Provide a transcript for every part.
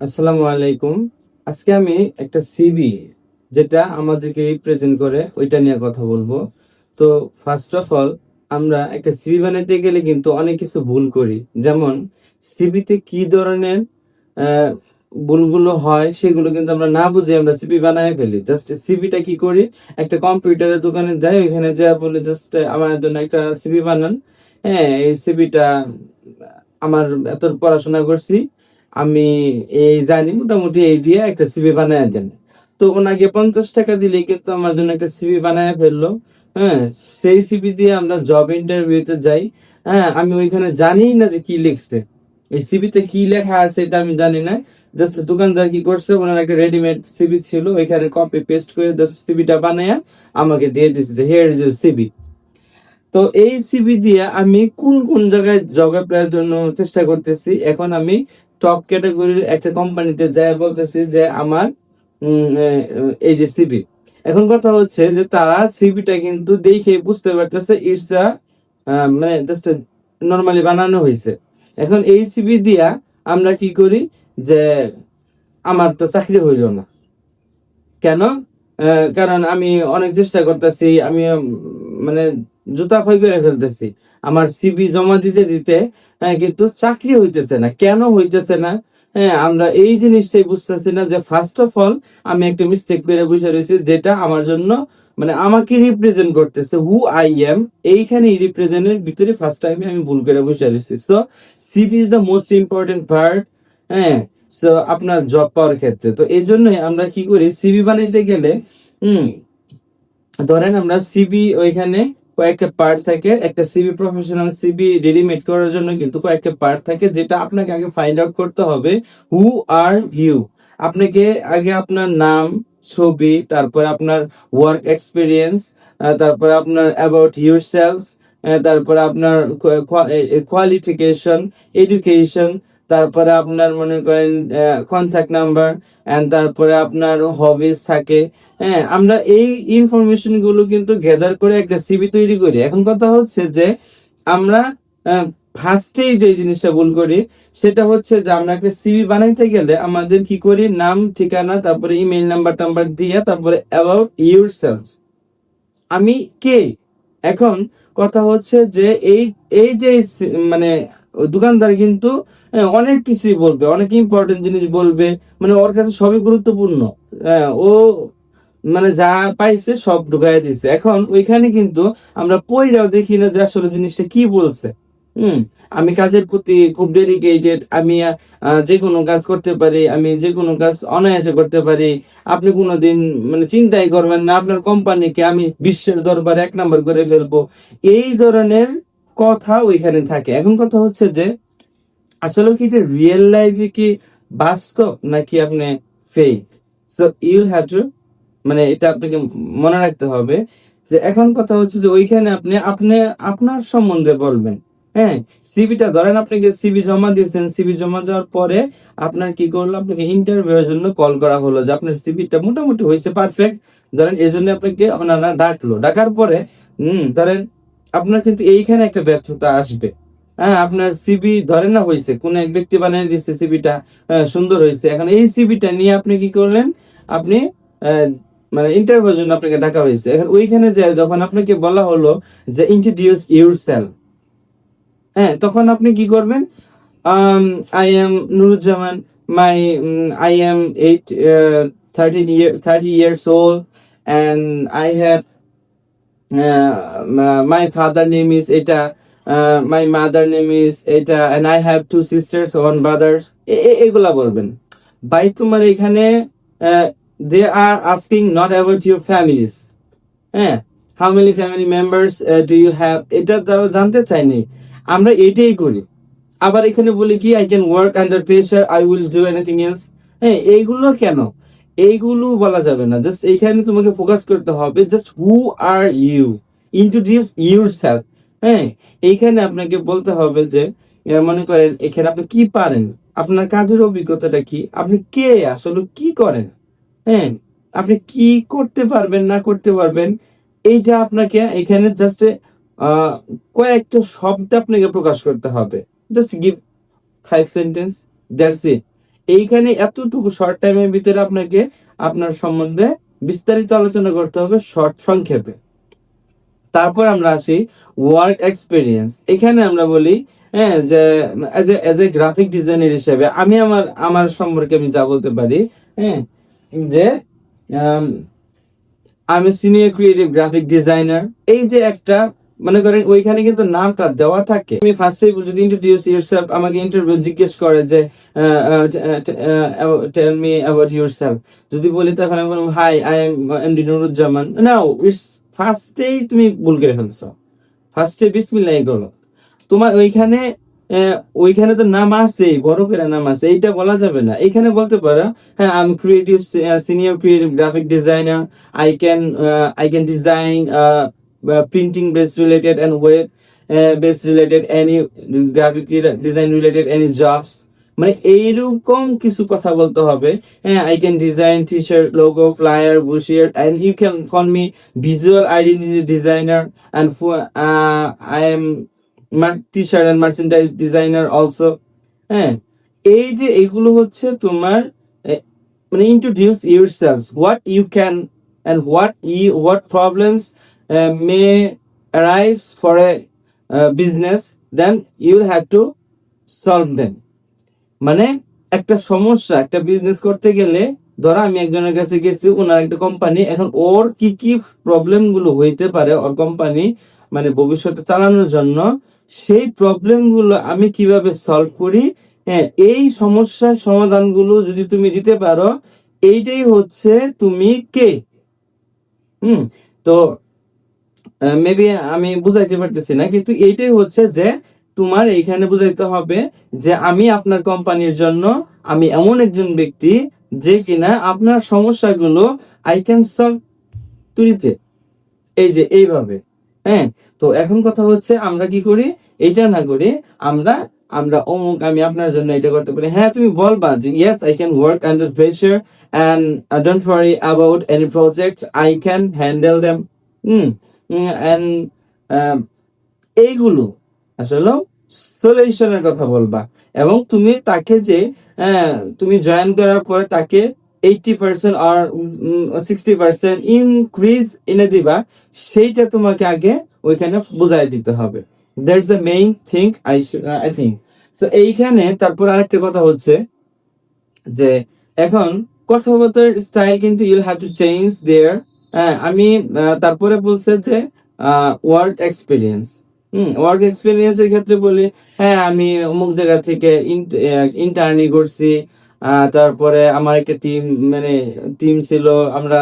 আসসালামু আলাইকুম। আজকে আমি একটা সিবি যেটা আমাদেরকে রিপ্রেজেন্ট করে, ওইটা নিয়ে কথা বলব। তো ফার্স্ট অফ অল আমরা একটা সিবি বানাইতে গেলে কিন্তু অনেক কিছু ভুল করি। যেমন সিবিতে কি ধরনের ভুলগুলো হয় সেগুলো কিন্তু আমরা না বুঝে আমরা সিবি বানায় ফেলি। জাস্ট সিবিটা কি করি? একটা কম্পিউটারের দোকানে যাই, ওইখানে যা বলে জাস্ট আমার জন্য একটা সিবি বানান। হ্যাঁ এই সিবিটা আমার এত পড়াশোনা করছি। আমি এই জানি মোটামুটি এই দিয়ে একটা সিবি বানায় দেন। তো ওনাকে পঞ্চাশ টাকা দিলেই কিন্তু আমার জন্য একটা সিবি বানায় ফেলল। হ্যাঁ সেই সিবি দিয়ে আমরা জব ইন্টারভিউতে যাই। হ্যাঁ আমি ওইখানে জানি না যে কি লিখছে। এই সিবিতে কি লেখা আছে এটা আমি জানি না। জাস্ট দোকানদার কি করছে, ওনার একটা রেডিমেড সিবি ছিল, ওইখানে কপি পেস্ট করে জাস্ট সিবিটা বানায় আমাকে দিয়ে দিচ্ছে যে হেয়ার ইজ সিবি তো এই সিবি দিয়ে আমি কোন কোন জায়গায় জব অ্যাপ্লাইয়ের জন্য চেষ্টা করতেছি, এখন আমি টপ ক্যাটাগরির একটা কোম্পানিতে যাই বলতেছি যে আমার এই যে সিবি এখন কথা হচ্ছে যে তারা সিবিটা কিন্তু দেখে বুঝতে পারতেছে ইটস মানে জাস্ট নর্মালি বানানো হয়েছে। এখন এই সিবি দিয়া আমরা কি করি যে আমার তো চাকরি হইল না। কেন? কারণ আমি অনেক চেষ্টা করতেছি, আমি মানে জুতা ক্ষয় করে ফেলতেছি। আমার সিবি জমা দিতে দিতে হ্যাঁ, কিন্তু চাকরি হইতেছে না। কেন হইতেছে না? হ্যাঁ আমরা এই জিনিসটাই বুঝতেছি না যে ফার্স্ট অফ অল আমি একটা মিস্টেক করে বসে রয়েছি যেটা আমার জন্য মানে আমাকে রিপ্রেজেন্ট করতেছে হু আই এম এইখানে রিপ্রেজেন্টের ভিতরে ফার্স্ট টাইমে আমি ভুল করে বসে রয়েছি। তো CV is the most important part হ্যাঁ তো আপনার জব পাওয়ার ক্ষেত্রে। তো এই জন্যই আমরা কি করি? সিবি বানাইতে গেলে হুম ধরেন আমরা সিবি ওইখানে কয়েকটা পার্ট থাকে, একটা সিবি প্রফেশনাল সিবি রেডিমেড করার জন্য কিন্তু কয়েকটা পার্ট থাকে যেটা আপনাকে আগে ফাইন্ড আউট করতে হবে হু আর ইউ আপনাকে আগে আপনার নাম, ছবি, তারপর আপনার ওয়ার্ক এক্সপিরিয়েন্স তারপর আপনার অ্যাবাউট ইউর সেলস তারপর আপনার কোয়ালিফিকেশন এডুকেশন তারপরে আপনার মনে করেন কন্ট্যাক্ট নাম্বার এন্ড তারপরে আপনার হবিস থাকে। হ্যাঁ আমরা এই ইনফরমেশনগুলো কিন্তু গ্যাদার করে একটা সিবি তৈরি করি। এখন কথা হচ্ছে যে আমরা ফার্স্টেই যে জিনিসটা ভুল করি, সেটা হচ্ছে যে আমরা একটা সিবি বানাইতে গেলে আমাদের কি করি? নাম, ঠিকানা, তারপরে ইমেল নাম্বার টাম্বার দিয়ে তারপরে অ্যাবাউট ইউর সেলস আমি কে? এখন কথা হচ্ছে যে এই এই যে মানে দোকানদার কিন্তু অনেক কিছুই বলবে, অনেক ইম্পর্টেন্ট জিনিস বলবে মানে ওর কাছে সবই গুরুত্বপূর্ণ। ও মানে যা পাইছে সব ঢুকাই দিছে এখন ওইখানে কিন্তু আমরা পইরাও দেখি না যে আসলে জিনিসটা কি বলছে। হুম, আমি কাজের প্রতি খুব ডেডিকেটেড আমি যে কোনো কাজ করতে পারি, আমি যে কোনো কাজ অনায়াসে করতে পারি। আপনি কোনোদিন মানে চিন্তাই করবেন না, আপনার কোম্পানিকে আমি বিশ্বের দরবারে এক নাম্বার করে ফেলব। এই ধরনের কথা ওইখানে থাকে। এখন কথা হচ্ছে যে, আসলে কি এটা রিয়েল লাইফে কি বাস্তব নাকি আপনি fake so you'll have to মানে এটা আপনাকে মনে রাখতে হবে যে, এখন কথা হচ্ছে যে, ওইখানে আপনি আপনি, আপনার সম্বন্ধে বলবেন। হ্যাঁ সিবিটা ধরেন আপনাকে সিবি জমা দিয়েছেন। সিবি জমা দেওয়ার পরে আপনার কি করল? আপনাকে ইন্টারভিউ এর জন্য কল করা হলো যে, আপনার সিবিটা মোটামুটি হয়েছে পারফেক্ট ধরেন এই জন্য আপনাকে ওনারা ডাকলো। ডাকার পরে, হম, ধরেন আপনার কিন্তু এইখানে একটা ব্যর্থতা আসবে। হ্যাঁ আপনার সিবি ধরে না হয়েছে কোন এক ব্যক্তি বানিয়ে দিচ্ছে সিবিটা সুন্দর হয়েছে এখন এই সিবিটা নিয়ে আপনি কি করলেন? আপনি মানে ইন্টারভিউর জন্য আপনাকে ডাকা হয়েছে। এখন ওইখানে যে যখন আপনাকে বলা হলো যে ইন্ট্রোডিউস ইউর সেলফ হ্যাঁ তখন আপনি কি করবেন? I am Nuruzzaman my I am eight thirteen year thirty years old and I have my father name is এটা মাই মাদার নেম ইজ এটা and I have two sisters one brothers এগুলা বলবেন। ভাই তোমার এখানে they are asking not about your families হ্যাঁ? How many family members do you have এটা তারা জানতে চায়নি আমরা এটাই করি। আবার এখানে বলি কি I can work under pressure I will do anything else হ্যাঁ এইগুলো কেন? এইগুলো বলা যাবে না। জাস্ট এইখানে তোমাকে ফোকাস করতে হবে just who are you introduce yourself হ্যাঁ এইখানে আপনাকে বলতে হবে যে মনে করেন, এখানে আপনি কি পারেন? আপনার কাজের অভিজ্ঞতাটা কি? আপনি কে? আসলে কি করেন? হ্যাঁ আপনি কি করতে পারবেন, না করতে পারবেন? এইটা আপনাকে এখানে জাস্ট কয়েকটা শব্দ আপনাকে প্রকাশ করতে হবে। Just give five sentence that's it এইখানে এতটুকু শর্ট টাইমের ভিতরে আপনাকে আপনার সম্বন্ধে বিস্তারিত আলোচনা করতে হবে শর্ট সংক্ষেপে। তারপর আমরা আসি ওয়ার্ক এক্সপিরিয়েন্স এখানে আমরা বলি হ্যাঁ যে এজ এ গ্রাফিক ডিজাইনার হিসেবে আমি আমার আমার সম্পর্কে আমি যা বলতে পারি হ্যাঁ যে আম, আমি সিনিয়র ক্রিয়েটিভ গ্রাফিক ডিজাইনার এই যে একটা মনে করেন ওইখানে কিন্তু নামটা দেওয়া থাকে। আমি ফার্স্টে যদি ইন্ট্রোডিউস ইউরসেলফ আমাকে ইন্টারভিউ জিজ্ঞেস করে যে টেল মি অ্যাবাউট ইউরসেলফ যদি বলি তখন আমি বলব hi I am MD Nuruzzaman now it's ফার্স্টেই তুমি ভুল করে ফেলছো। ফার্স্টে বিসমিল্লাহ করো তোমার ওইখানে ওইখানে তো নাম আছে বড় করে নাম আছে, এইটা বলা যাবে না। এখানে বলতে পারো হ্যাঁ আমি creative senior creative graphic designer I can I can design printing base related and web base related any graphic design related any jobs মানে এইরকম কিছু কথা বলতে হবে। হ্যাঁ I can design T shirt logo flyer brochure and you can call me visual identity designer and I am T shirt and merchandise designer also হ্যাঁ এই যে এগুলো হচ্ছে তোমার মানে introduce yourself what you can and what you what problems may arrives for a business then you have to solve them মানে একটা সমস্যা, একটা বিজনেস করতে গেলে, ধরো আমি একজনের কাছে গেছি ওনার একটা কোম্পানি এখন ওর কি কি প্রবলেমগুলো হইতে পারে ওর কোম্পানি মানে ভবিষ্যতে চালানোর জন্য, সেই প্রবলেমগুলো আমি কীভাবে সলভ করি? হ্যাঁ এই সমস্যার সমাধানগুলো যদি তুমি দিতে পারো, এইটাই হচ্ছে তুমি কে? হুম, তো মেবি আমি বুঝাইতে পারতেছি না কিন্তু এইটাই হচ্ছে যে তোমার এইখানে বুঝাইতে হবে যে আমি আপনার কোম্পানির জন্য আমি এমন একজন ব্যক্তি যে কিনা আপনার সমস্যাগুলো আই ক্যান সলভ তুলিতে। এই যে, এইভাবে। হ্যাঁ তো এখন কথা হচ্ছে আমরা কি করি? এটা না করি, আমরা আমরা অমুক, আমি আপনার জন্য এটা করতে পারি। হ্যাঁ তুমি বলবা যে yes I can work under pressure and don't worry about any project I can handle them hmm এইগুলো আসলে সলিউশনের কথা বলবা। এবং তুমি তাকে যে তুমি জয়েন করার পরে তাকে এইটি পার্সেন্ট আর সিক্সটি পার্সেন্ট ইনক্রিজ এনে দিবা, সেইটা তোমাকে আগে ওইখানে বোঝাই দিতে হবে। That's the main thing I I think so এইখানে তারপর আরেকটা কথা হচ্ছে যে, এখন কথাবার্তার স্টাইল কিন্তু you'll have to change there আমি আহ, তারপরে বলছে যে world experience hmm work experience এর ক্ষেত্রে বলি হ্যাঁ আমি অমুক জায়গা থেকে ইন্টার্নি করছি তারপরে আমার একটা টিম মানে টিম ছিল আমরা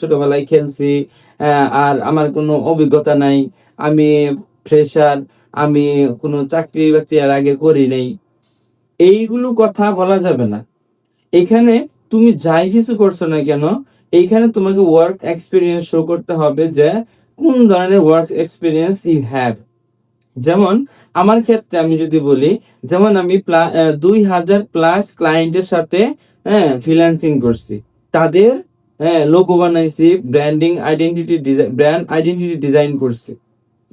ছোটবেলায় খেলছি আহ, আর আমার কোনো অভিজ্ঞতা নাই আমি ফ্রেশার আমি কোনো চাকরি বাকরি আর আগে করি নাই। এইগুলো কথা বলা যাবে না। এখানে তুমি যাই কিছু করছ না কেন এইখানে তোমাকে ওয়ার্ক এক্সপিরিয়েন্স শো করতে হবে যে কোন ধরনের ওয়ার্ক এক্সপিরিয়েন্স ইউ হ্যাভ যেমন, আমার ক্ষেত্রে আমি যদি বলি, যেমন আমি দুই হাজার প্লাস ক্লায়েন্টের সাথে হ্যাঁ ফ্রিল্যান্সিং করছি। তাদের হ্যাঁ লোগো বানাইছি branding identity brand identity design করছি।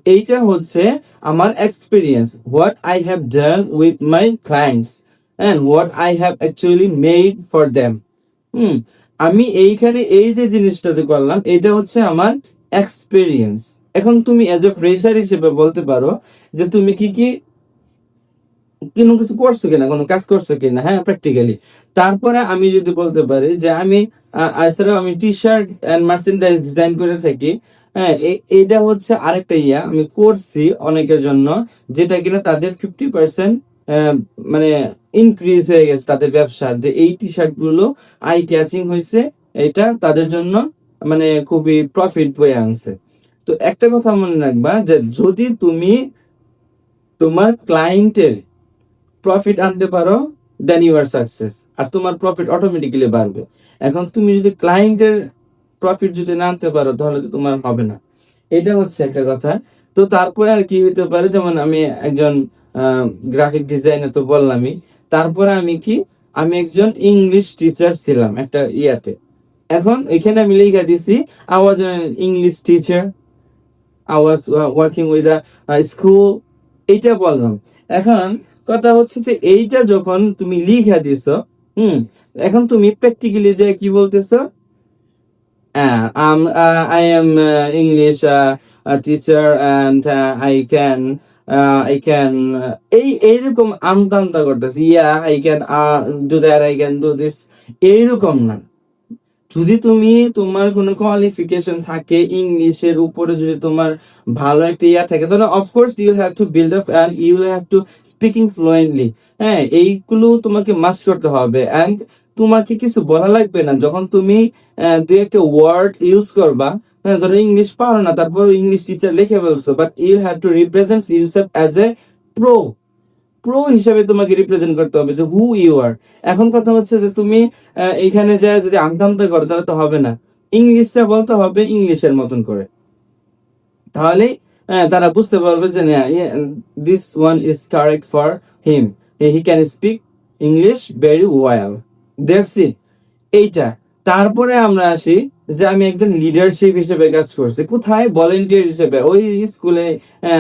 এইটা হচ্ছে আমার experience what I have done with my clients and what I have actually made for them hmm আমি এইখানে এই যে জিনিসটাতে করলাম, এটা হচ্ছে আমার এক্সপিরিয়েন্স এখন তুমি এজ এ ফ্রেশার হিসেবে বলতে পারো যে তুমি কি কি কোনো কিছু করছ কিনা, কোনো কাজ করছ কিনা হ্যাঁ প্র্যাকটিক্যালি তারপরে আমি যদি বলতে পারি যে আমি এছাড়াও আমি T shirt and merchandise design করে থাকি হ্যাঁ এটা হচ্ছে আরেকটা ইয়া, আমি করছি অনেকের জন্য, যেটা কিনা তাদের ফিফটি পার্সেন্ট মানে ইনক্রিজ হয়ে গেছে তাদের ব্যবসার। যে এই টি শার্টগুলো আই ক্যাচিং হয়েছে, এটা তাদের জন্য মানে খুবই প্রফিট বয়ে আনছে। তো একটা কথা মনে রাখবা যে যদি তুমি তোমার ক্লায়েন্টের প্রফিট আনতে পারো দেন ইউ আর সাকসেস আর তোমার প্রফিট অটোমেটিক্যালি বাড়বে। এখন তুমি যদি ক্লায়েন্টের প্রফিট যদি না আনতে পারো, তাহলে তো তোমার হবে না। এটা হচ্ছে একটা কথা। তো তারপরে আর কি হতে পারে, যেমন আমি একজন গ্রাফিক ডিজাইনার তো বললামই। তারপরে আমি কি? আমি একজন ইংলিশ টিচার ছিলাম একটা ইয়াতে। এখন এখানে আমি লিখে দিছি I was English teacher I was working with a school এইটা বললাম। এখন কথা হচ্ছে যে এইটা যখন তুমি লিখে দিছো হুম এখন তুমি প্র্যাকটিক্যালি যে কি বলতেছো? Uh, um, uh, teacher and I English I এই এইরকম আমতামতা করতেছি ইয়া can uh, do that I can do এইরকম না। যদি তুমি তোমার কোনো কোয়ালিফিকেশন থাকে ইংলিশের উপরে যদি তোমার ভালো একটা ইয়া থাকে তাহলে of course you have to build up and you have to speaking fluently হ্যাঁ এইগুলো তোমাকে মাস্ট করতে হবে। অ্যান্ড তোমাকে কিছু বলা লাগবে না। যখন তুমি দুই একটা ওয়ার্ড ইউজ করবা হ্যাঁ ধরো ইংলিশ পারো না, তারপর ইংলিশ টিচার লিখে বলছো but you have to represent yourself as a pro pro হিসাবে তোমাকে রিপ্রেজেন্ট করতে হবে যে হু ইউ আর এখন কথা হচ্ছে যে তুমি এখানে যা যদি আমতামতা করো, তাহলে তো হবে না। ইংলিশটা বলতে হবে ইংলিশের মতন করে। তাহলে তারা বুঝতে পারবে যে this one is correct for him he can speak English very well দেখছি এইটা। তারপরে আমরা আসি যে আমি একজন লিডারশিপ হিসেবে কাজ করছি। কোথায়? ভলেন্টিয়ার হিসেবে। ওই স্কুলে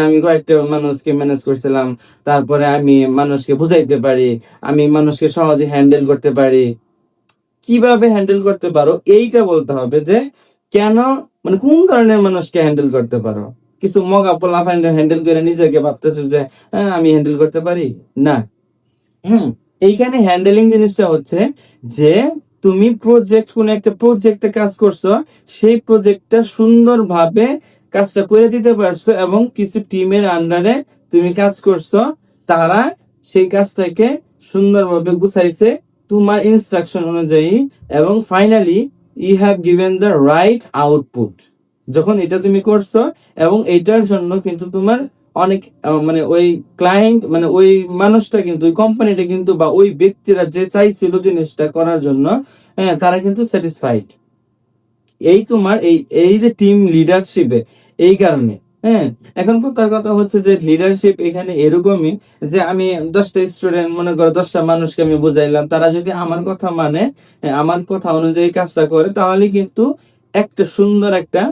আমি কয়েকটা মানুষকে ম্যানেজ করছিলাম। তারপরে আমি মানুষকে বুঝাইতে পারি আমি মানুষকে সহজে হ্যান্ডেল করতে পারি। কীভাবে হ্যান্ডেল করতে পারো? এইটা বলতে হবে যে কেন মানে কোন কারণে মানুষকে হ্যান্ডেল করতে পারো? কিছু মগা পোলা হ্যান্ডেল করে নিজেকে ভাবতেছো যে হ্যাঁ, আমি হ্যান্ডেল করতে পারি? না। হুম। এইখানে হ্যান্ডেলিং জিনিসটা হচ্ছে যে তুমি প্রজেক্ট কোন একটা প্রজেক্টে কাজ করছ, সেই প্রজেক্টটা সুন্দরভাবে কাজটা করে দিতে পারছ এবং কিছু টিমের আন্ডারে তুমি কাজ করছ, তারা সেই কাজটাকে সুন্দরভাবে গুছাইছে তোমার ইনস্ট্রাকশন অনুযায়ী এবং finally you have given the right output যখন এটা তুমি করছ এবং এটার জন্য কিন্তু তোমার অনেক মানে ওই ক্লায়েন্ট মানে ওই মানুষটা কিন্তু ওই কোম্পানিটা কিন্তু বা ওই ব্যক্তিরা যে চাইছিল জিনিসটা করার জন্য হ্যাঁ তারা কিন্তু স্যাটিসফাইড এই তোমার এই এই যে টিম লিডারশিপে এই কারণে হ্যাঁ এখন তার কথা হচ্ছে যে লিডারশিপ এখানে এরকমই যে আমি দশটা স্টুডেন্ট মনে করো দশটা মানুষকে আমি বুঝাইলাম তারা যদি আমার কথা মানে হ্যাঁ, আমার কথা অনুযায়ী কাজটা করে তাহলে কিন্তু একটা সুন্দর একটা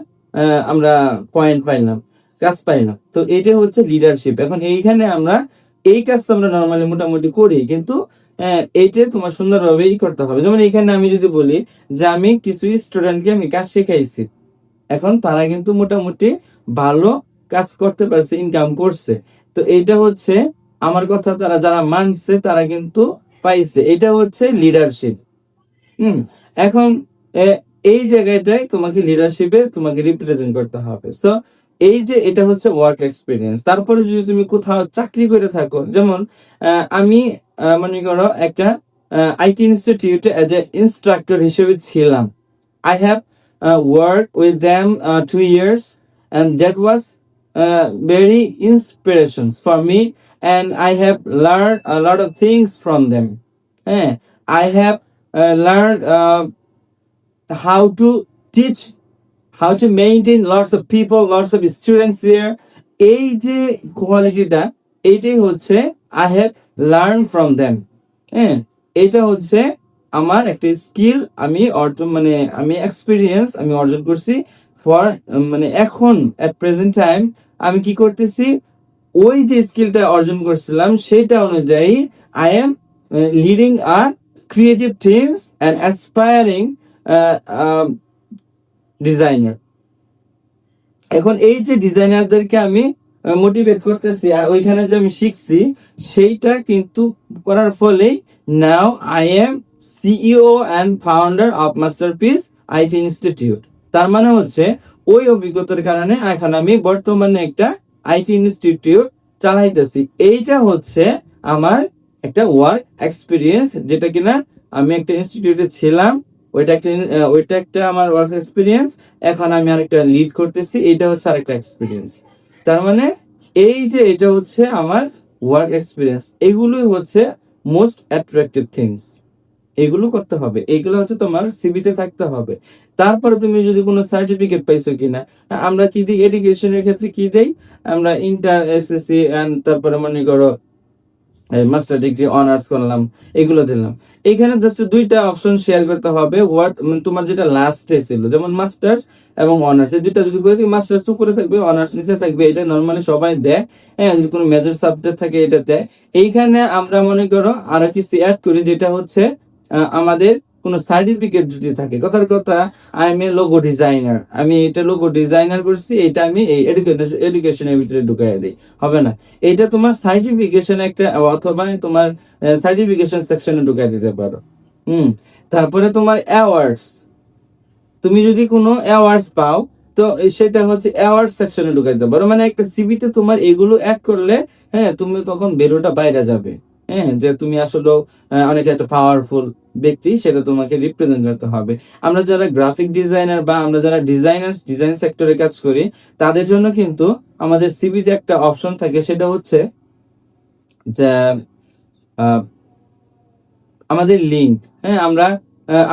আমরা পয়েন্ট পাইলাম। কাজ পাই না। তো এটা হচ্ছে লিডারশিপ এখন এইখানে আমরা এই কাজটা আমরা নর্মালি মোটামুটি করি, কিন্তু এইটা তোমার সুন্দরভাবে ই করতে হবে। যেমন এখানে আমি যদি বলি যে আমি কিছু স্টুডেন্টকে আমি কাজ শেখাইছি। এখন তারা কিন্তু মোটামুটি ভালো কাজ করতে পারছে ইনকাম করছে। তো এইটা হচ্ছে আমার কথা, তারা যারা মানছে তারা কিন্তু পাইছে। এটা হচ্ছে লিডারশিপ হুম, এখন এই জায়গাটায় তোমাকে লিডারশিপে তোমাকে রিপ্রেজেন্ট করতে হবে। সো এই যে এটা হচ্ছে ওয়ার্ক এক্সপিরিয়েন্স তারপরে যদি তুমি কোথাও চাকরি করে থাকো যেমন আমি মনে করো একটা আইটি ইনস্টিটিউটে এজ এ ইনস্ট্রাক্টর হিসেবে ছিলাম। I have work with them two years and that was uh, very inspirations for me and i have learned a lot of things from them. Eh, i have uh, learned how to maintain lots of people, lots of students there. এই যে কোয়ালিটিটা এইটাই হচ্ছে I have learn from them হ্যাঁ এটা হচ্ছে আমার একটা স্কিল আমি অর্জন মানে আমি এক্সপিরিয়েন্স আমি অর্জন করছি ফর মানে এখন এট প্রেজেন্ট টাইম আমি কি করতেছি? ওই যে স্কিলটা অর্জন করছিলাম, সেটা অনুযায়ী I am leading our creative teams and aspiring designer এখন এই যে ডিজাইনারদেরকে আমি মোটিভেট করতেছি, আর ওইখানে যে আমি শিখছি, সেইটা কিন্তু করার ফলেই now I am CEO and founder of Masterpiece IT Institute তার মানে হচ্ছে, ওই অভিজ্ঞতার কারণে এখন আমি বর্তমানে একটা আইটি ইনস্টিটিউট চালাইতেছি। এইটা হচ্ছে আমার একটা ওয়ার্ক এক্সপিরিয়েন্স যেটা কিনা আমি একটা ইনস্টিটিউটে ছিলাম ওইটা একটা ওইটা একটা আমার ওয়ার্ক এক্সপিরিয়েন্স এখন আমি আরেকটা লিড করতেছি এটা হচ্ছে আরেকটা এক্সপিরিয়েন্স তার মানে এই যে এটা হচ্ছে আমার ওয়ার্ক এক্সপিরিয়েন্স এগুলোই হচ্ছে মোস্ট অ্যাট্রাকটিভ থিংস এগুলো করতে হবে, এগুলো হচ্ছে তোমার সিবিতে থাকতে হবে। তারপরে তুমি যদি কোনো সার্টিফিকেট পাইছো কিনা, আমরা কি দিই? এডুকেশনের ক্ষেত্রে কি দেই? আমরা ইন্টার এসএসসি তারপরে মনে করো মাস্টার ডিগ্রি অনার্স করলাম, এগুলো দিলাম। এখানে জাস্ট দুইটা অপশন শেয়ার করতে হবে হোয়াট মানে তোমার যেটা লাস্টে ছিল, যেমন মাস্টার্স এবং অনার্স এই দুইটা যদি করে মাস্টার্স উপরে থাকবে অনার্স নিচে থাকবে, এটা নর্মালি সবাই দেয় হ্যাঁ যদি কোনো মেজর সাবজেক্ট থাকে, এটা দেয়। এইখানে আমরা মনে করো আরও কিছু অ্যাড করি, যেটা হচ্ছে আমাদের কোনো সার্টিফিকেট যদি থাকে, কথার কথা I am a logo designer আমি এটা লোগো ডিজাইনার করছি, এটা আমি এই এডুকেশন এডুকেশনের ভিতরে ঢুকাই দিই। হবে না? এটা তোমার সার্টিফিকেশন একটা, অথবা তোমার সার্টিফিকেশন সেকশনে ঢুকাই দিতে পারো। হুম? তারপরে তোমার অ্যাওয়ার্ডস তুমি যদি কোনো অ্যাওয়ার্ডস পাও, তো সেটা হচ্ছে অ্যাওয়ার্ড সেকশনে ঢুকাইতে পারো। মানে একটা সিভিতে তোমার এগুলো অ্যাড করলে হ্যাঁ তুমি তখন বেরোটা বাইরে যাবে। হ্যাঁ যে তুমি আসলে অনেক একটা পাওয়ারফুল ব্যক্তি, সেটা তোমাকে রিপ্রেজেন্ট করতে হবে। আমরা যারা গ্রাফিক ডিজাইনার বা আমরা যারা ডিজাইনার ডিজাইন সেক্টরে কাজ করি, তাদের জন্য কিন্তু আমাদের সিভিতে একটা অপশন থাকে, সেটা হচ্ছে যে আমাদের লিঙ্ক হ্যাঁ আমরা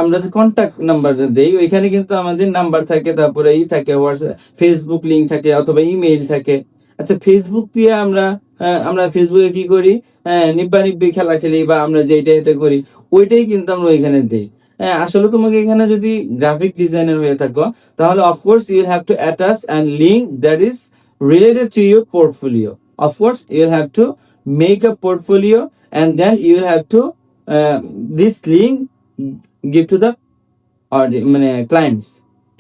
আমরা যে কন্ট্যাক্ট নাম্বার দেই, ওইখানে কিন্তু আমাদের নাম্বার থাকে, তারপরে ই থাকে হোয়াটসঅ্যাপ ফেসবুক লিঙ্ক থাকে, অথবা ইমেইল থাকে। আচ্ছা ফেসবুক দিয়ে আমরা আমরা ফেসবুকে কি করি? নিব্বা নিব্বি খেলা খেলি বা আমরা যেটা এটা করি ওইটাই কিন্তু আমরা ওইখানে দিই। আসলে তোমাকে এখানে যদি গ্রাফিক ডিজাইনার হয়ে থাকো তাহলে of course you have to attach and link that is related to your portfolio to make a portfolio and then you will have to uh, this link give to the audi- মানে clients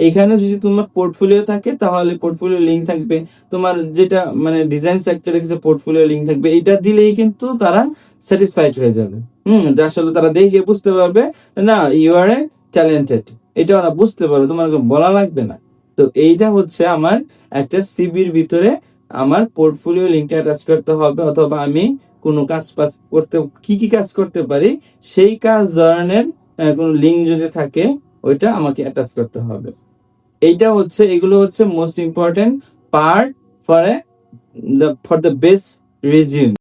এখানে যদি তোমার portfolio থাকে, তাহলে portfolio link থাকবে। তোমার যেটা মানে ডিজাইন সেক্টরে কিছু পোর্টফোলিও লিঙ্ক থাকবে এটা দিলেই কিন্তু তারা স্যাটিসফাইড হয়ে যাবে। হুম, যে আসলে তারা দেখে বুঝতে পারবে না ইউ আর এ ট্যালেন্টেড এটা ওরা বুঝতে পারবে তোমার বলা লাগবে না। তো এইটা হচ্ছে আমার একটা সিবির ভিতরে আমার পোর্টফোলিও লিঙ্কটা অ্যাটাচ করতে হবে, অথবা আমি কোনো কাজ পাস করতে, কি কি কাজ করতে পারি, সেই কাজ ধরনের কোনো লিঙ্ক যদি থাকে, ওইটা আমাকে অ্যাটাচ করতে হবে। এইটা হচ্ছে এগুলো হচ্ছে most important part for a for the best resume